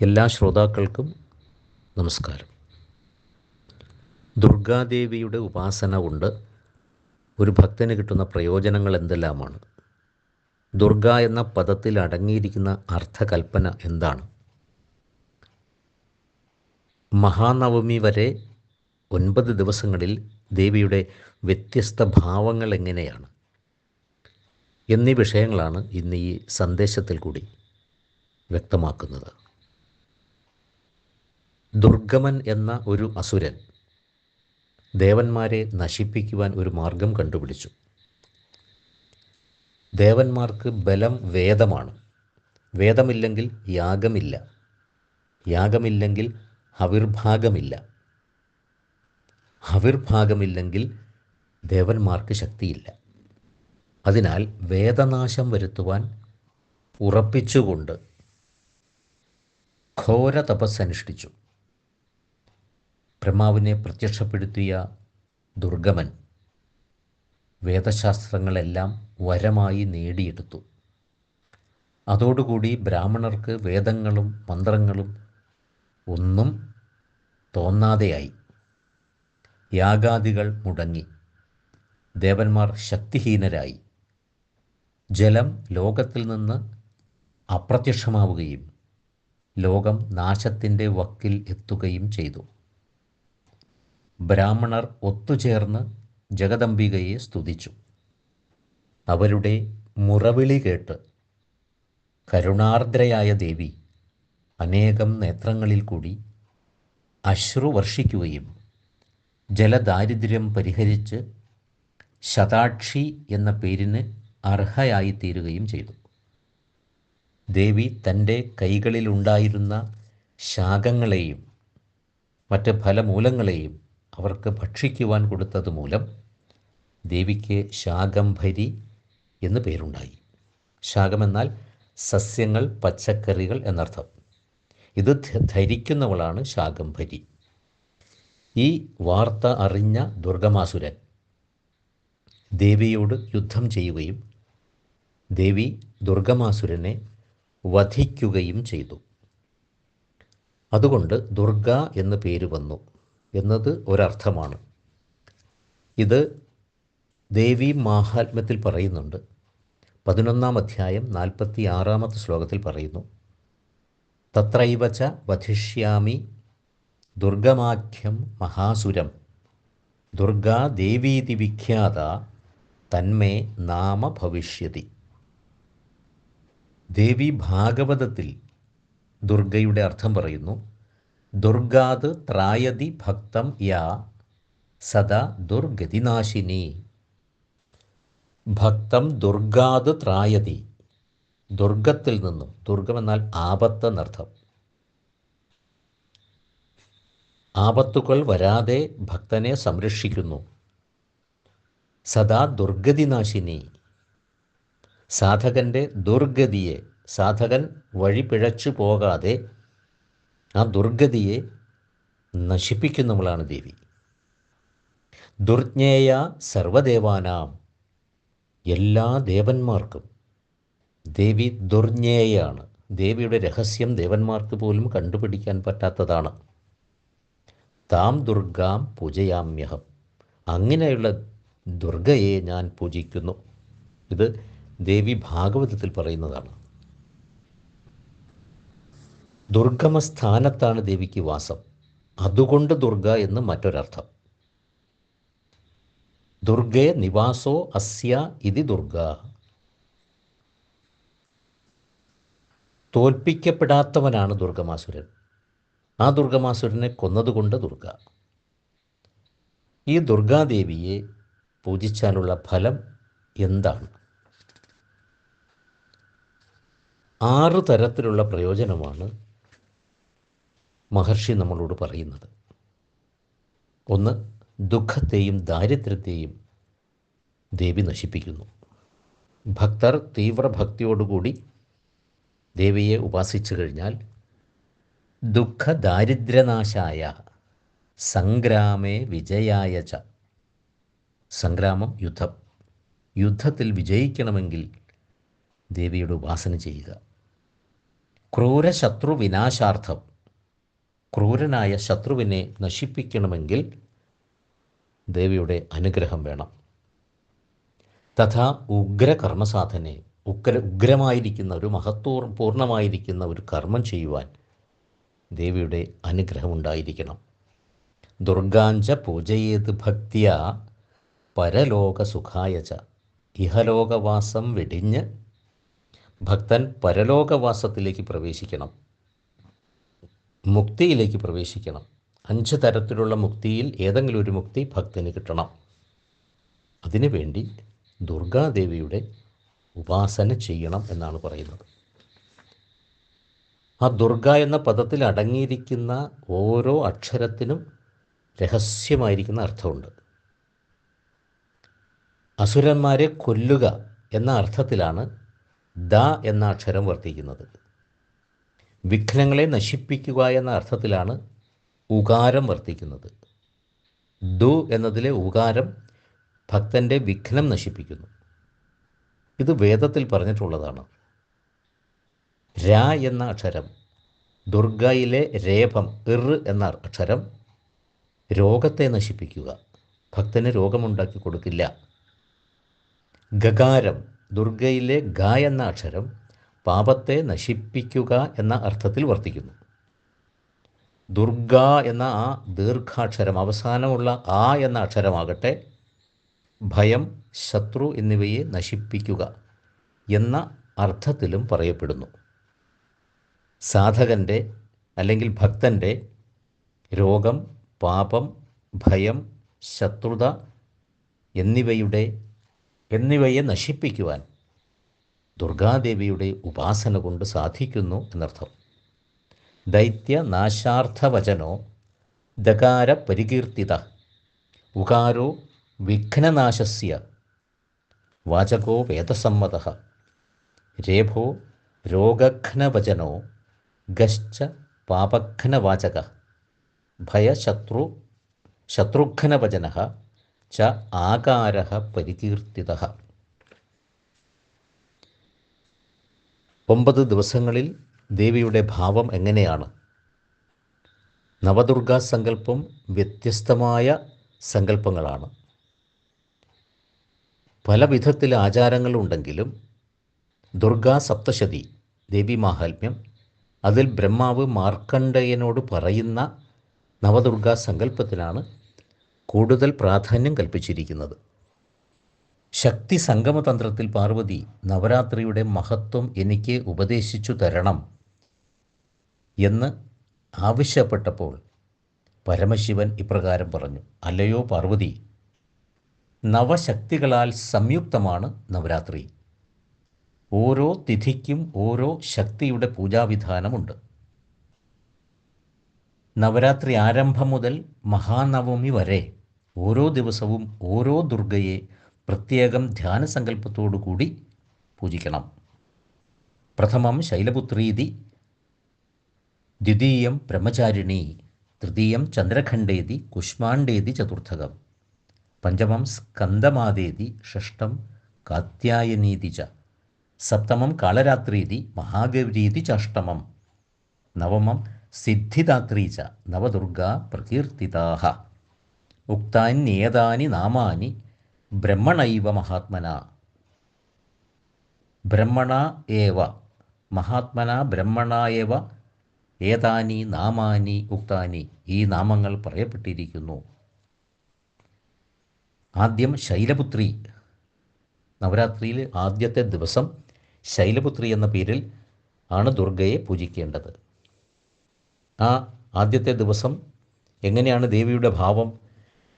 എല്ലാ ശ്രോതാക്കൾക്കും നമസ്കാരം. ദുർഗാദേവിയുടെ ഉപാസന കൊണ്ട് ഒരു ഭക്തന് കിട്ടുന്ന പ്രയോജനങ്ങൾ എന്തെല്ലാമാണ്? ദുർഗ എന്ന പദത്തിൽ അടങ്ങിയിരിക്കുന്ന അർത്ഥകൽപ്പന എന്താണ്? മഹാനവമി വരെ ഒൻപത് ദിവസങ്ങളിൽ ദേവിയുടെ വ്യത്യസ്ത ഭാവങ്ങൾ എങ്ങനെയാണ്? എന്നീ വിഷയങ്ങളാണ് ഇന്ന് ഈ സന്ദേശത്തിൽ കൂടി വ്യക്തമാക്കുന്നത്. ദുർഗമൻ എന്ന ഒരു അസുരൻ ദേവന്മാരെ നശിപ്പിക്കുവാൻ ഒരു മാർഗം കണ്ടുപിടിച്ചു. ദേവന്മാർക്ക് ബലം വേദമാണ്. വേദമില്ലെങ്കിൽ യാഗമില്ല. യാഗമില്ലെങ്കിൽ ഹവിർഭാഗമില്ല ഹവിർഭാഗമില്ലെങ്കിൽ ദേവന്മാർക്ക് ശക്തിയില്ല. അതിനാൽ വേദനാശം വരുത്തുവാൻ ഉറപ്പിച്ചുകൊണ്ട് ഘോര തപസ്സനുഷ്ഠിച്ചു ബ്രഹ്മാവിനെ പ്രത്യക്ഷപ്പെടുത്തിയ ദുർഗമൻ വേദശാസ്ത്രങ്ങളെല്ലാം വരമായി നേടിയെടുത്തു. അതോടുകൂടി ബ്രാഹ്മണർക്ക് വേദങ്ങളും മന്ത്രങ്ങളും ഒന്നും തോന്നാതെയായി. യാഗാദികൾ മുടങ്ങി. ദേവന്മാർ ശക്തിഹീനരായി. ജലം ലോകത്തിൽ നിന്ന് അപ്രത്യക്ഷമാവുകയും ലോകം നാശത്തിന്റെ വക്കിൽ എത്തുകയും ചെയ്തു. ബ്രാഹ്മണർ ഒത്തുചേർന്ന് ജഗദംബികയെ സ്തുതിച്ചു. അവരുടെ മുറവിളി കേട്ട് കരുണാർദ്രയായ ദേവി അനേകം നേത്രങ്ങളിൽ കൂടി അശ്രു വർഷിക്കുകയും ജലദാരിദ്ര്യം പരിഹരിച്ച് ശതാക്ഷി എന്ന പേരിന് അർഹയായിത്തീരുകയും ചെയ്തു. ദേവി തന്റെ കൈകളിലുണ്ടായിരുന്ന ശാഖങ്ങളെയും മറ്റ് ഫലമൂലങ്ങളെയും അവർക്ക് ഭക്ഷിക്കുവാൻ കൊടുത്തത് മൂലം ദേവിക്ക് ശാകംഭരി എന്ന് പേരുണ്ടായി. ശാകമെന്നാൽ സസ്യങ്ങൾ പച്ചക്കറികൾ എന്നർത്ഥം. ഇത് ധരിക്കുന്നവളാണ് ശാകംഭരി ഈ വാർത്ത അറിഞ്ഞ ദുർഗമാസുരൻ ദേവിയോട് യുദ്ധം ചെയ്യുകയും ദേവി ദുർഗമാസുരനെ വധിക്കുകയും ചെയ്തു. അതുകൊണ്ട് ദുർഗ എന്ന് പേര് വന്നു. എന്നത് ഒരർത്ഥമാണ്. ഇത് ദേവി മാഹാത്മ്യത്തിൽ പറയുന്നുണ്ട്. പതിനൊന്നാം അധ്യായം നാൽപ്പത്തി ആറാമത്തെ ശ്ലോകത്തിൽ പറയുന്നു. തത്രൈവച വധിഷ്യാമി ദുർഗമാഖ്യം മഹാസുരം. ദുർഗാ ദേവീതി വിഖ്യാത തന്മേ നാമ ഭവിഷ്യതി. ദേവി ഭാഗവതത്തിൽ ദുർഗയുടെ അർത്ഥം പറയുന്നു. ദുർഗാത് ത്രായതി ഭക്തം യാ സദാ ദുർഗതിനാശിനി ഭക്തം ദുർഗാത് ത്രായതി. ദുർഗത്തിൽ നിന്നും ദുർഗമെന്നാൽ ആപത്ത് എന്നർത്ഥം ആപത്തുകൾ വരാതെ ഭക്തനെ സംരക്ഷിക്കുന്നു. സദാ ദുർഗതിനാശിനി സാധകന്റെ ദുർഗതിയെ സാധകൻ വഴിപിഴച്ചു പോകാതെ ആ ദുർഗതിയെ നശിപ്പിക്കുന്നവളാണ് ദേവി. ദുർജ്ഞേയ സർവദേവാനാം എല്ലാ ദേവന്മാർക്കും ദേവി ദുർജ്ഞേയാണ്. ദേവിയുടെ രഹസ്യം ദേവന്മാർക്ക് പോലും കണ്ടുപിടിക്കാൻ പറ്റാത്തതാണ്. താം ദുർഗാം പൂജയാമ്യഹം. അങ്ങനെയുള്ള ദുർഗയെ ഞാൻ പൂജിക്കുന്നു. ഇത് ദേവി ഭാഗവതത്തിൽ പറയുന്നതാണ്. ദുർഗമ സ്ഥാനത്താണ് ദേവിക്ക് വാസം. അതുകൊണ്ട് ദുർഗ എന്ന് മറ്റൊരർത്ഥം. ദുർഗേ നിവാസോ അസ്യ ഇതി ദുർഗ. തോൽപ്പിക്കപ്പെടാത്തവനാണ് ദുർഗമാസുരൻ. ആ ദുർഗമാസുരനെ കൊന്നതുകൊണ്ട് ദുർഗ. ഈ ദുർഗാദേവിയെ പൂജിച്ചാലുള്ള ഫലം എന്താണ്? ആറ് തരത്തിലുള്ള പ്രയോജനമാണ് മഹർഷി നമ്മളോട് പറയുന്നത്. ഒന്ന് ദുഃഖത്തെയും ദാരിദ്ര്യത്തെയും ദേവി നശിപ്പിക്കുന്നു. ഭക്തർ തീവ്ര ഭക്തിയോടുകൂടി ദേവിയെ ഉപാസിച്ചു കഴിഞ്ഞാൽ ദുഃഖ ദാരിദ്ര്യനാശായ സംഗ്രാമേ വിജയായ ച. സംഗ്രാമം യുദ്ധം. യുദ്ധത്തിൽ വിജയിക്കണമെങ്കിൽ ദേവിയുടെ ഉപാസന ചെയ്യുക. ക്രൂരശത്രു വിനാശാർത്ഥം ക്രൂരനായ ശത്രുവിനെ നശിപ്പിക്കണമെങ്കിൽ ദേവിയുടെ അനുഗ്രഹം വേണം. തഥാ ഉഗ്ര കർമ്മസാധനെ ഉഗ്ര ഉഗ്രമായിരിക്കുന്ന ഒരു മഹത്വ പൂർണമായിരിക്കുന്ന ഒരു കർമ്മം ചെയ്യുവാൻ ദേവിയുടെ അനുഗ്രഹം ഉണ്ടായിരിക്കണം. ദുർഗാഞ്ച പൂജയേത് ഭക്തിയ പരലോക സുഖായച ഇഹലോകവാസം വെടിഞ്ഞ് ഭക്തൻ പരലോകവാസത്തിലേക്ക് പ്രവേശിക്കണം. മുക്തിയിലേക്ക് പ്രവേശിക്കണം. അഞ്ച് തരത്തിലുള്ള മുക്തിയിൽ ഏതെങ്കിലും ഒരു മുക്തി ഭക്തന് കിട്ടണം. അതിനുവേണ്ടി ദുർഗാദേവിയുടെ ഉപാസന ചെയ്യണം എന്നാണ് പറയുന്നത്. ആ ദുർഗ എന്ന പദത്തിൽ അടങ്ങിയിരിക്കുന്ന ഓരോ അക്ഷരത്തിനും രഹസ്യമായിരിക്കുന്ന അർത്ഥമുണ്ട്. അസുരന്മാരെ കൊല്ലുക എന്ന അർത്ഥത്തിലാണ് ദ എന്ന അക്ഷരം വർത്തിക്കുന്നത്. വിഘ്നങ്ങളെ നശിപ്പിക്കുക എന്ന അർത്ഥത്തിലാണ് ഉകാരം വർത്തിക്കുന്നത്. ദു എന്നതിലെ ഉകാരം ഭക്തന്റെ വിഘ്നം നശിപ്പിക്കുന്നു. ഇത് വേദത്തിൽ പറഞ്ഞിട്ടുള്ളതാണ്. ര എന്ന അക്ഷരം ദുർഗയിലെ രേപം ഇർ എന്ന അക്ഷരം രോഗത്തെ നശിപ്പിക്കുക. ഭക്തന് രോഗമുണ്ടാക്കി കൊടുക്കില്ല. ഗകാരം ദുർഗയിലെ ഗ എന്ന അക്ഷരം പാപത്തെ നശിപ്പിക്കുക എന്ന അർത്ഥത്തിൽ വർത്തിക്കുന്നു. ദുർഗ എന്ന ആ ദീർഘാക്ഷരം അവസാനമുള്ള ആ എന്ന അക്ഷരമാകട്ടെ ഭയം ശത്രു എന്നിവയെ നശിപ്പിക്കുക എന്ന അർത്ഥത്തിലും പറയപ്പെടുന്നു. സാധകന്റെ അല്ലെങ്കിൽ ഭക്തന്റെ രോഗം പാപം ഭയം ശത്രുത എന്നിവയുടെ എന്നിവയെ നശിപ്പിക്കുവാൻ ദുർഗാദേവിയുടെ ഉപാസന കൊണ്ട് സാധിക്കുന്നു എന്നർത്ഥം. ദൈത്യ നാശാർത്ഥവചനോ ദകാര പരികീർത്തിത ഉകാരോ വിഘ്നനാശസ്യ വാചകോ വേദസമ്മത രേഭോ രോഗഘ്നവചനോ ഗശ്ച പാപഘ്നവാചക ഭയശത്രു ശത്രുഘ്നവചന ച ആകാര പരികീർത്തിത ഒമ്പത് ദിവസങ്ങളിൽ ദേവിയുടെ ഭാവം എങ്ങനെയാണ്? നവദുർഗാ സങ്കല്പം വ്യത്യസ്തമായ സങ്കല്പങ്ങളാണ്. പല വിധത്തിൽ ആചാരങ്ങളുണ്ടെങ്കിലും ദുർഗാ സപ്തശതി ദേവി മാഹാത്മ്യം അതിൽ ബ്രഹ്മാവ് മാർക്കണ്ഡയനോട് പറയുന്ന നവദുർഗാ സങ്കല്പത്തിനാണ് കൂടുതൽ പ്രാധാന്യം കൽപ്പിച്ചിരിക്കുന്നത്. ശക്തി സംഗമതന്ത്രത്തിൽ പാർവതി നവരാത്രിയുടെ മഹത്വം എനിക്ക് ഉപദേശിച്ചു തരണം എന്ന് ആവശ്യപ്പെട്ടപ്പോൾ പരമശിവൻ ഇപ്രകാരം പറഞ്ഞു അല്ലയോ പാർവതി നവശക്തികളാൽ സംയുക്തമാണ് നവരാത്രി. ഓരോ തിഥിക്കും ഓരോ ശക്തിയുടെ പൂജാവിധാനമുണ്ട്. നവരാത്രി ആരംഭം മുതൽ മഹാനവമി വരെ ഓരോ ദിവസവും ഓരോ ദുർഗയെ പ്രത്യേകം ധ്യാനസങ്കല്പത്തോടു കൂടി പൂജിക്കണം. പ്രഥമം ശൈലപുത്രീതി ദ്വിതീയം ബ്രഹ്മചാരിണി തൃതീയം ചന്ദ്രഖണ്ഡേതി കുഷ്മാണ്ഡേതി ചതുർത്ഥകം. പഞ്ചമം സ്കന്ദമാതേതി ഷഷ്ടം കാത്യായനീതി ച. സപ്തമം കാളരാത്രീതി മഹാഗൗരീതി ചാഷ്ടമം നവമം സിദ്ധിദാത്രീ ച നവദുർഗാ പ്രകീർത്തിതാഹ. ഉക്താന്യേതാനി നാമാനി ബ്രഹ്മണൈവ മഹാത്മന. ബ്രഹ്മണ ഏവ. മഹാത്മന ബ്രഹ്മണ ഏവ. ഏതാനി നാമാനി ഉക്താനി ഈ നാമങ്ങൾ പറയപ്പെട്ടിരിക്കുന്നു. ആദ്യം ശൈലപുത്രി. നവരാത്രിയിൽ ആദ്യത്തെ ദിവസം ശൈലപുത്രി എന്ന പേരിൽ ആണ് ദുർഗയെ പൂജിക്കേണ്ടത്. ആ ആദ്യത്തെ ദിവസം എങ്ങനെയാണ് ദേവിയുടെ ഭാവം?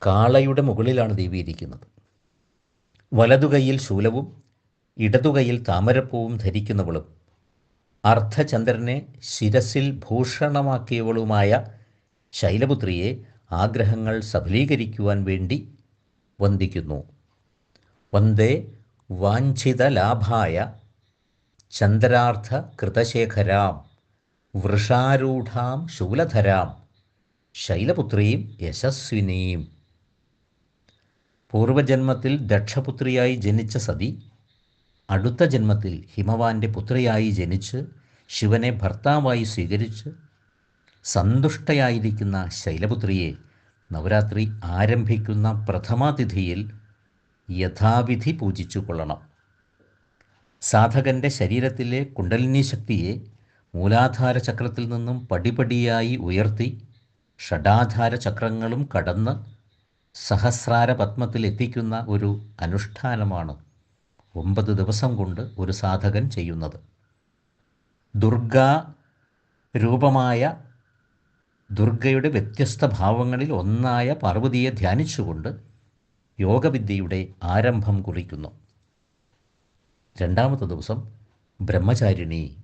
കാളയുടെ മുകളിലാണ് ദേവി ഇരിക്കുന്നത്. വലതുകൈയിൽ ശൂലവും ഇടതുകൈയിൽ താമരപ്പൂവും ധരിക്കുന്നവളും അർദ്ധചന്ദ്രനെ ശിരസിൽ ഭൂഷണമാക്കിയവളുമായ ശൈലപുത്രിയെ ആഗ്രഹങ്ങൾ സഫലീകരിക്കുവാൻ വേണ്ടി വന്ദിക്കുന്നു. വന്ദേ വാഞ്ചിത ലാഭായ ചന്ദ്രാർത്ഥ കൃതശേഖരാം വൃഷാരൂഢാം ശൂലധരാം ശൈലപുത്രിയും യശസ്വിനിയും പൂർവജന്മത്തിൽ ദക്ഷപുത്രിയായി ജനിച്ച സതി അടുത്ത ജന്മത്തിൽ ഹിമവാന്റെ പുത്രിയായി ജനിച്ച് ശിവനെ ഭർത്താവായി സ്വീകരിച്ച് സന്തുഷ്ടയായിരിക്കുന്ന ശൈലപുത്രിയെ നവരാത്രി ആരംഭിക്കുന്ന പ്രഥമാതിഥിയിൽ യഥാവിധി പൂജിച്ചു കൊള്ളണം. സാധകന്റെ ശരീരത്തിലെ കുണ്ടലിനി ശക്തിയെ മൂലാധാര ചക്രത്തിൽ നിന്നും പടിപടിയായി ഉയർത്തി ഷഡാധാര ചക്രങ്ങളും കടന്ന് സഹസ്രാര പത്മത്തിൽ എത്തിക്കുന്ന ഒരു അനുഷ്ഠാനമാണ് ഒമ്പത് ദിവസം കൊണ്ട് ഒരു സാധകൻ ചെയ്യുന്നത്. ദുർഗാ രൂപമായ ദുർഗയുടെ വ്യത്യസ്ത ഭാവങ്ങളിൽ ഒന്നായ പാർവതിയെ ധ്യാനിച്ചുകൊണ്ട് യോഗവിദ്യയുടെ ആരംഭം കുറിക്കുന്നു. രണ്ടാമത്തെ ദിവസം ബ്രഹ്മചാരിണി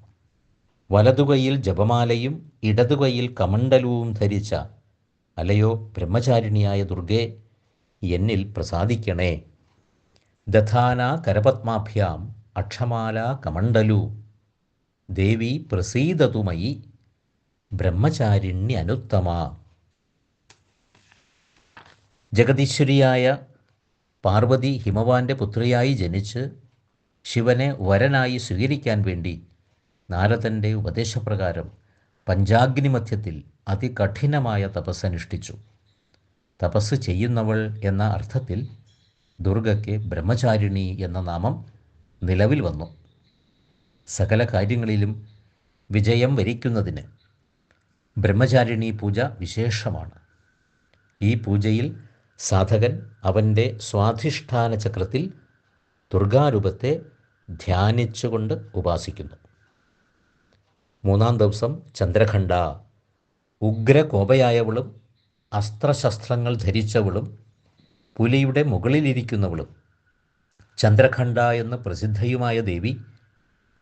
വലതുകൈയിൽ ജപമാലയും ഇടതുകൈയിൽ കമണ്ഡലവും ധരിച്ച അലയോ ബ്രഹ്മചാരിണിയായ ദുർഗെ എന്നിൽ പ്രസാദിക്കണേ. ദധാന കരപത്മാഭ്യാം അക്ഷമാല കമണ്ഡലു. ദേവി പ്രസീദതുമയി ബ്രഹ്മചാരിണ്യനുത്തമ ജഗതീശ്വരിയായ പാർവതി ഹിമവാന്റെ പുത്രിയായി ജനിച്ച് ശിവനെ വരനായി സ്വീകരിക്കാൻ വേണ്ടി നാരദന്റെ ഉപദേശപ്രകാരം പഞ്ചാഗ്നിമധ്യത്തിൽ അതികഠിനമായ തപസ് അനുഷ്ഠിച്ചു തപസ് ചെയ്യുന്നവൾ എന്ന അർത്ഥത്തിൽ ദുർഗയ്ക്ക് ബ്രഹ്മചാരിണി എന്ന നാമം നിലവിൽ വന്നു. സകല കാര്യങ്ങളിലും വിജയം വരിക്കുന്നതിന് ബ്രഹ്മചാരിണി പൂജ വിശേഷമാണ്. ഈ പൂജയിൽ സാധകൻ അവന്റെ സ്വാധിഷ്ഠാന ചക്രത്തിൽ ദുർഗാരൂപത്തെ ധ്യാനിച്ചുകൊണ്ട് ഉപാസിക്കുന്നു. മൂന്നാം ദിവസം ചന്ദ്രഖണ്ഡ. ഉഗ്രകോപയായവളും അസ്ത്രശസ്ത്രങ്ങൾ ധരിച്ചവളും പുലിയുടെ മുകളിലിരിക്കുന്നവളും. ചന്ദ്രഖണ്ഡ എന്ന പ്രസിദ്ധയുമായ ദേവി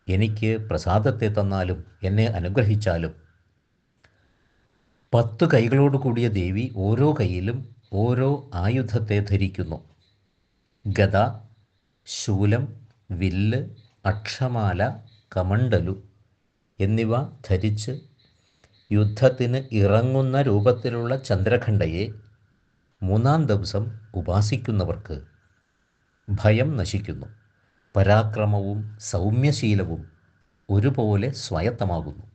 എനിക്ക് പ്രസാദത്തെ തന്നാലും എന്നെ അനുഗ്രഹിച്ചാലും. പത്ത് കൈകളോട് കൂടിയ ദേവി ഓരോ കൈയിലും ഓരോ ആയുധത്തെ ധരിക്കുന്നു. ഗത ശൂലം വില്ല് അക്ഷമാല കമണ്ടലു എന്നിവ ധരിച്ച് യുദ്ധത്തിന് ഇറങ്ങുന്ന രൂപത്തിലുള്ള ചന്ദ്രഖണ്ഡയെ മൂന്നാം ദിവസം ഉപാസിക്കുന്നവർക്ക് ഭയം നശിക്കുന്നു. പരാക്രമവും സൗമ്യശീലവും ഒരുപോലെ സ്വായത്തമാകുന്നു.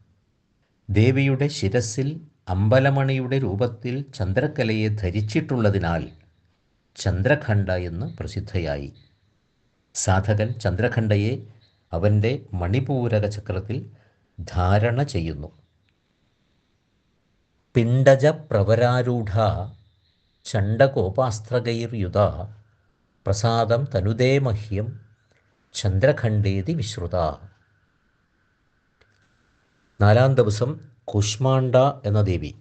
ദേവിയുടെ ശിരസിൽ അമ്പലമണിയുടെ രൂപത്തിൽ ചന്ദ്രക്കലയെ ധരിച്ചിട്ടുള്ളതിനാൽ ചന്ദ്രഖണ്ഡ എന്ന് പ്രസിദ്ധയായി. സാധകൻ ചന്ദ്രഖണ്ഡയെ അവന്റെ മണിപൂരക ചക്രത്തിൽ ധാരണ ചെയ്യുന്നു. പിണ്ടജ പ്രവരാരൂഢ ചണ്ഡകോപാസ്ത്രകൈർയുത പ്രസാദം തനുദേ മഹ്യം ചന്ദ്രഖണ്ഡേതി വിശ്രുത. നാലാം ദിവസം കുഷ്മാണ്ട എന്ന ദേവി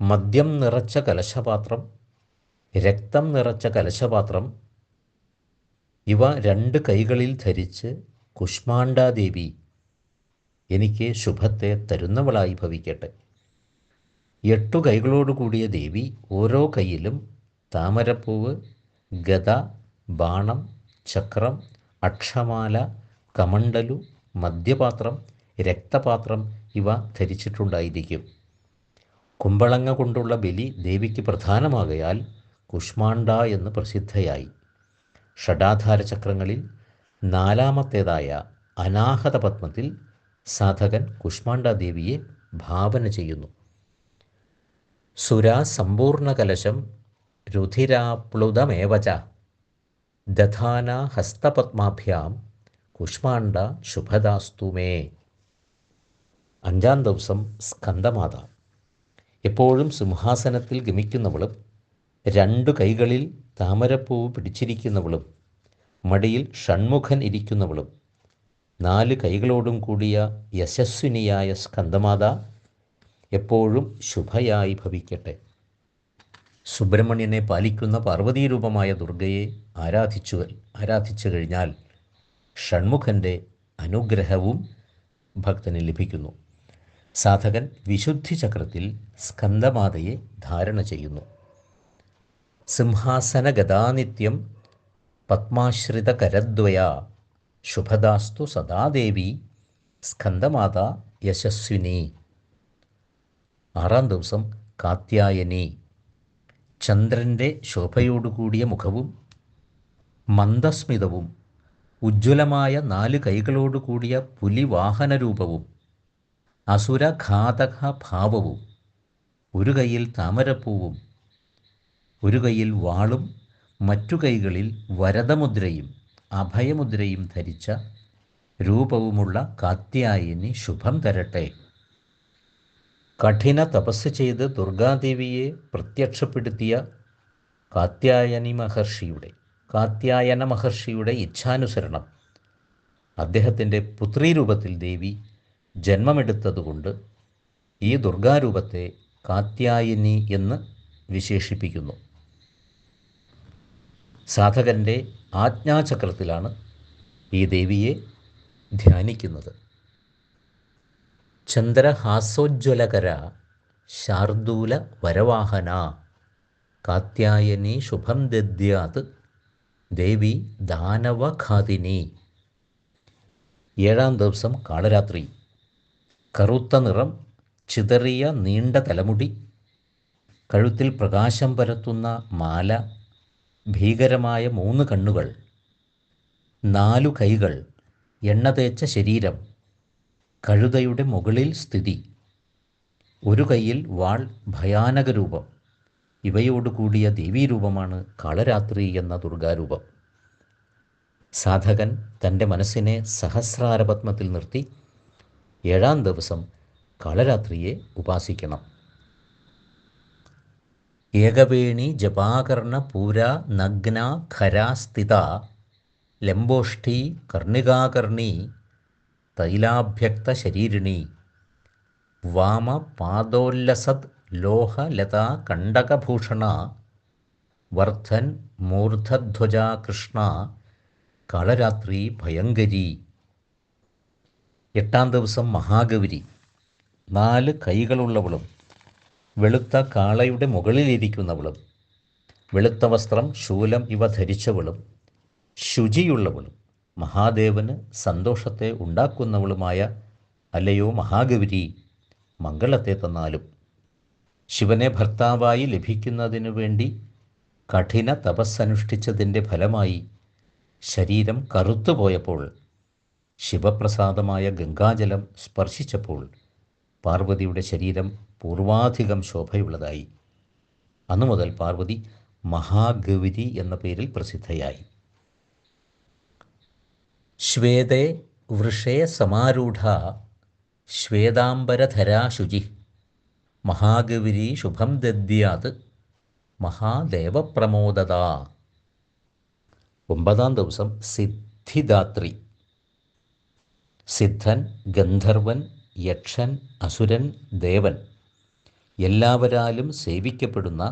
മദ്യം നിറച്ച കലശപാത്രം രക്തം നിറച്ച കലശപാത്രം ഇവ രണ്ട് കൈകളിൽ ധരിച്ച് കുഷ്മാണ്ഡാദേവി എനിക്ക് ശുഭത്തെ തരുന്നവളായി ഭവിക്കട്ടെ. എട്ടു കൈകളോടുകൂടിയ ദേവി ഓരോ കൈയിലും താമരപ്പൂവ് ഗത ബാണം ചക്രം അക്ഷമാല കമണ്ടലു മദ്യപാത്രം രക്തപാത്രം ഇവ ധരിച്ചിട്ടുണ്ടായിരിക്കും. കുമ്പളങ്ങ കൊണ്ടുള്ള ബലി ദേവിക്ക് പ്രധാനമാകയാൽ കുഷ്മാണ്ട എന്ന് പ്രസിദ്ധയായി. ഷഡാധാര ചക്രങ്ങളിൽ നാലാമത്തേതായ അനാഹത പത്മത്തിൽ സാധകൻ കുഷ്മാണ്ട ദേവിയെ ഭാവന ചെയ്യുന്നു. സുരാ സമ്പൂർണകലശം രുധിരാപ്ലുതമേവച ദധാന ഹസ്തപത്മാഭ്യാം കുഷ്മാണ്ഡ ശുഭദാസ്തുമേ അഞ്ചാം ദിവസം സ്കന്ധമാത എപ്പോഴും സിംഹാസനത്തിൽ ഗമിക്കുന്നവളും രണ്ടു കൈകളിൽ താമരപ്പൂവ് പിടിച്ചിരിക്കുന്നവളും മടിയിൽ ഷൺമുഖൻ ഇരിക്കുന്നവളും നാല് കൈകളോടും കൂടിയ യശസ്വിനിയായ സ്കന്ദമാത എപ്പോഴും ശുഭയായി ഭവിക്കട്ടെ. സുബ്രഹ്മണ്യനെ പാലിക്കുന്ന പാർവതീരൂപമായ ദുർഗയെ ആരാധിച്ചു ആരാധിച്ചു കഴിഞ്ഞാൽ ഷൺമുഖന്റെ അനുഗ്രഹവും ഭക്തന് ലഭിക്കുന്നു. സാധകൻ വിശുദ്ധി ചക്രത്തിൽ സ്കന്ദമാതയെ ധാരണ ചെയ്യുന്നു. സിംഹാസന ഗതാനിത്യം പത്മാശ്രിത കരദ്വയ ശുഭദാസ്തു സദാദേവി സ്കന്ദമാത യശസ്വിനി. ആറാം ദിവസം കാത്യായനി. ചന്ദ്രന്റെ ശോഭയോടുകൂടിയ മുഖവും മന്ദസ്മിതവും ഉജ്ജ്വലമായ നാല് കൈകളോടുകൂടിയ പുലിവാഹന രൂപവും അസുരഘാതക ഭാവവും ഒരു കൈയിൽ താമരപ്പൂവും ഒരു കൈയിൽ വാളും മറ്റു കൈകളിൽ വരദമുദ്രയും അഭയമുദ്രയും ധരിച്ച രൂപവുമുള്ള കാത്യായനി ശുഭം തരട്ടെ. കഠിന തപസ് ചെയ്ത് ദുർഗാദേവിയെ പ്രത്യക്ഷപ്പെടുത്തിയ കാത്യായനി മഹർഷിയുടെ കാത്യായന മഹർഷിയുടെ ഇച്ഛാനുസരണം. അദ്ദേഹത്തിന്റെ പുത്രീരൂപത്തിൽ ദേവി ജന്മമെടുത്തതുകൊണ്ട് ഈ ദുർഗാരൂപത്തെ കാത്യായനി എന്ന് വിശേഷിപ്പിക്കുന്നു. സാധകന്റെ ആജ്ഞാചക്രത്തിലാണ് ഈ ദേവിയെ ധ്യാനിക്കുന്നത്. ചന്ദ്രഹാസോജ്വലകര ശാർദൂല വരവാഹന കാത്യായനി ശുഭം ദദ്യാത് ദേവി ദാനവഘാതിനി ഏഴാം ദിവസം കാളരാത്രി. കറുത്ത നിറം ചിതറിയ നീണ്ട തലമുടി കഴുത്തിൽ പ്രകാശം പരത്തുന്ന മാല ഭീകരമായ മൂന്ന് കണ്ണുകൾ നാലു കൈകൾ എണ്ണ തേച്ച ശരീരം കഴുതയുടെ മുകളിൽ സ്ഥിതി. ഒരു കയ്യിൽ വാൾ ഭയാനക രൂപം ഇവയോടുകൂടിയ ദേവീരൂപമാണ് കാളരാത്രി എന്ന ദുർഗാരൂപം. സാധകൻ തന്റെ മനസ്സിനെ സഹസ്രാരപത്മത്തിൽ നിർത്തി ഏഴാം ദിവസം കാളരാത്രിയെ ഉപാസിക്കണം. ഏകവേണി ജപാകർണ പൂര നഗ്ന ഖരാ സ്ഥിത ലംബോഷ്ഠി കർണികാകർണി തൈലാഭ്യക്ത ശരീരിണി വാമ പാദോല്ലസത് ലോഹലതാ കണ്ടകഭൂഷണ. വർദ്ധൻ മൂർധധ്വജ കൃഷ്ണ. കാളരാത്രി ഭയങ്കരി. എട്ടാം ദിവസം മഹാഗൗരി. നാല് കൈകളുള്ളവളും. വെളുത്ത കാളയുടെ മുകളിലിരിക്കുന്നവളും. വെളുത്ത വസ്ത്രം ശൂലം ഇവ ധരിച്ചവളും. ശുചിയുള്ളവളും. മഹാദേവന് സന്തോഷത്തെ ഉണ്ടാക്കുന്നവളുമായ അല്ലയോ മഹാഗൗരി മംഗളത്തെ തന്നാലും. ശിവനെ ഭർത്താവായി ലഭിക്കുന്നതിനു വേണ്ടി കഠിന തപസ്സനുഷ്ഠിച്ചതിന്റെ ഫലമായി ശരീരം കറുത്തുപോയപ്പോൾ ശിവപ്രസാദമായ ഗംഗാജലം സ്പർശിച്ചപ്പോൾ പാർവതിയുടെ ശരീരം പൂർവാധികം ശോഭയുള്ളതായി. അന്നു മുതൽ പാർവതി മഹാഗൗരി എന്ന പേരിൽ പ്രസിദ്ധയായി. ശ്വേതേ വൃഷേ സമാരൂഢ ശ്വേതാംബരധരാ ശുചി മഹാഗൗരി ശുഭം ദദ്യാത് മഹാദേവപ്രമോദത. ഒമ്പതാം ദിവസം സിദ്ധിദാത്രി. സിദ്ധൻ ഗന്ധർവൻ യക്ഷൻ അസുരൻ ദേവൻ എല്ലാവരാലും സേവിക്കപ്പെടുന്ന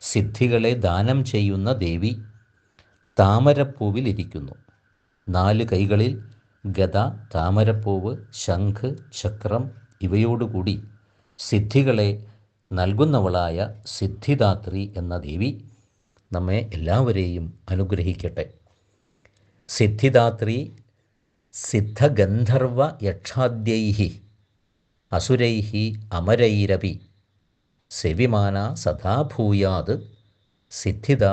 സിദ്ധികളെ ദാനം ചെയ്യുന്ന ദേവി താമരപ്പൂവിലിരിക്കുന്നു. നാല് കൈകളിൽ ഗത താമരപ്പൂവ് ശംഖ് ചക്രം ഇവയോടുകൂടി സിദ്ധികളെ നൽകുന്നവളായ സിദ്ധിദാത്രി എന്ന ദേവി നമ്മെ എല്ലാവരെയും അനുഗ്രഹിക്കട്ടെ. സിദ്ധിദാത്രി സിദ്ധഗന്ധർവ യക്ഷാദ്യൈഹി അസുരൈഹി അമരൈരപി സെവിമാന സദാ ഭൂയാത് സിദ്ധിത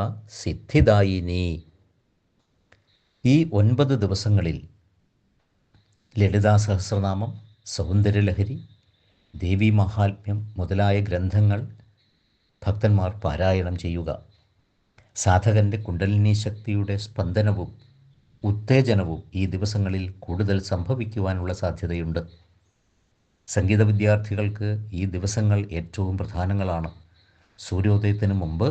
സിദ്ധിദായിനി. ഈ ഒൻപത് ദിവസങ്ങളിൽ ലളിതാ സഹസ്രനാമം സൗന്ദര്യലഹരി ദേവി മഹാത്മ്യം മുതലായ ഗ്രന്ഥങ്ങൾ ഭക്തന്മാർ പാരായണം ചെയ്യുക. സാധകന്റെ കുണ്ടലിനി ശക്തിയുടെ സ്പന്ദനവും ഉത്തേജനവും ഈ ദിവസങ്ങളിൽ കൂടുതൽ സംഭവിക്കുവാനുള്ള സാധ്യതയുണ്ട്. സംഗീത വിദ്യാർത്ഥികൾക്ക് ഈ ദിവസങ്ങൾ ഏറ്റവും പ്രധാനങ്ങളാണ്. സൂര്യോദയത്തിന് മുമ്പ്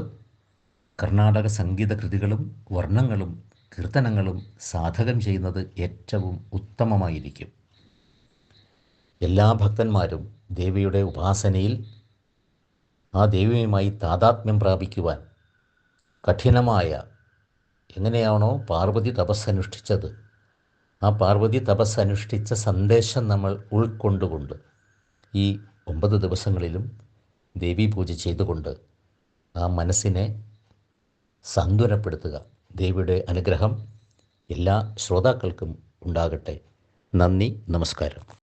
കർണാടക സംഗീത കൃതികളും വർണങ്ങളും കീർത്തനങ്ങളും സാധകം ചെയ്യുന്നത് ഏറ്റവും ഉത്തമമായിരിക്കും. എല്ലാ ഭക്തന്മാരും ദേവിയുടെ ഉപാസനയിൽ ആ ദേവിയുമായി താതാത്മ്യം പ്രാപിക്കുവാൻ കഠിനമായ എങ്ങനെയാണോ പാർവതി തപസ് അനുഷ്ഠിച്ചത് ആ പാർവതി തപസ് അനുഷ്ഠിച്ച സന്ദേശം നമ്മൾ ഉൾക്കൊണ്ടുകൊണ്ട് ഈ ഒമ്പത് ദിവസങ്ങളിലും ദേവി പൂജ ചെയ്തുകൊണ്ട് ആ മനസ്സിനെ സാന്ത്വനപ്പെടുത്തുക ദേവിയുടെ അനുഗ്രഹം എല്ലാ ശ്രോതാക്കൾക്കും ഉണ്ടാകട്ടെ. നന്ദി നമസ്കാരം.